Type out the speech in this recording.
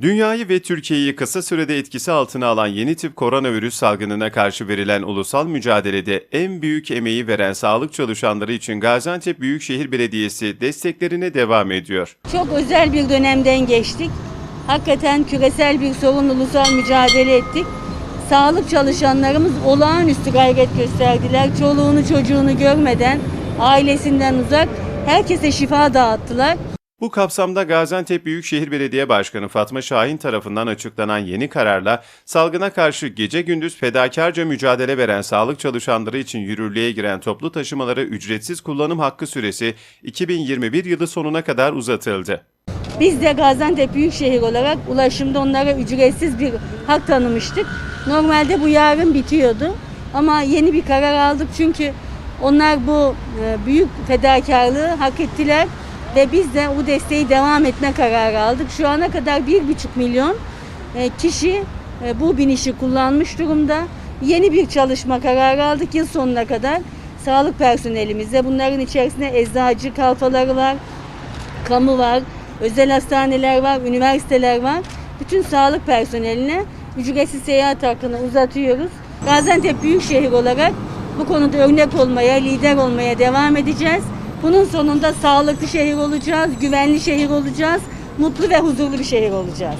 Dünyayı ve Türkiye'yi kısa sürede etkisi altına alan yeni tip koronavirüs salgınına karşı verilen ulusal mücadelede en büyük emeği veren sağlık çalışanları için Gaziantep Büyükşehir Belediyesi desteklerine devam ediyor. Çok özel bir dönemden geçtik. Hakikaten küresel bir sorun ulusal mücadele ettik. Sağlık çalışanlarımız olağanüstü gayret gösterdiler. Çoluğunu çocuğunu görmeden, ailesinden uzak herkese şifa dağıttılar. Bu kapsamda Gaziantep Büyükşehir Belediye Başkanı Fatma Şahin tarafından açıklanan yeni kararla salgına karşı gece gündüz fedakarca mücadele veren sağlık çalışanları için yürürlüğe giren toplu taşımaları ücretsiz kullanım hakkı süresi 2021 yılı sonuna kadar uzatıldı. Biz de Gaziantep Büyükşehir olarak ulaşımda onlara ücretsiz bir hak tanımıştık. Normalde bu yarın bitiyordu ama yeni bir karar aldık çünkü onlar bu e, büyük fedakarlığı hak ettiler ve biz de bu desteği devam etme kararı aldık. Şu ana kadar bir buçuk milyon e, kişi e, bu binişi kullanmış durumda. Yeni bir çalışma kararı aldık yıl sonuna kadar. Sağlık personelimizde bunların içerisinde eczacı kalfaları var, kamu var, özel hastaneler var, üniversiteler var. Bütün sağlık personeline ücretsiz seyahat hakkını uzatıyoruz. Gaziantep Büyükşehir olarak bu konuda örnek olmaya, lider olmaya devam edeceğiz. Bunun sonunda sağlıklı şehir olacağız, güvenli şehir olacağız, mutlu ve huzurlu bir şehir olacağız.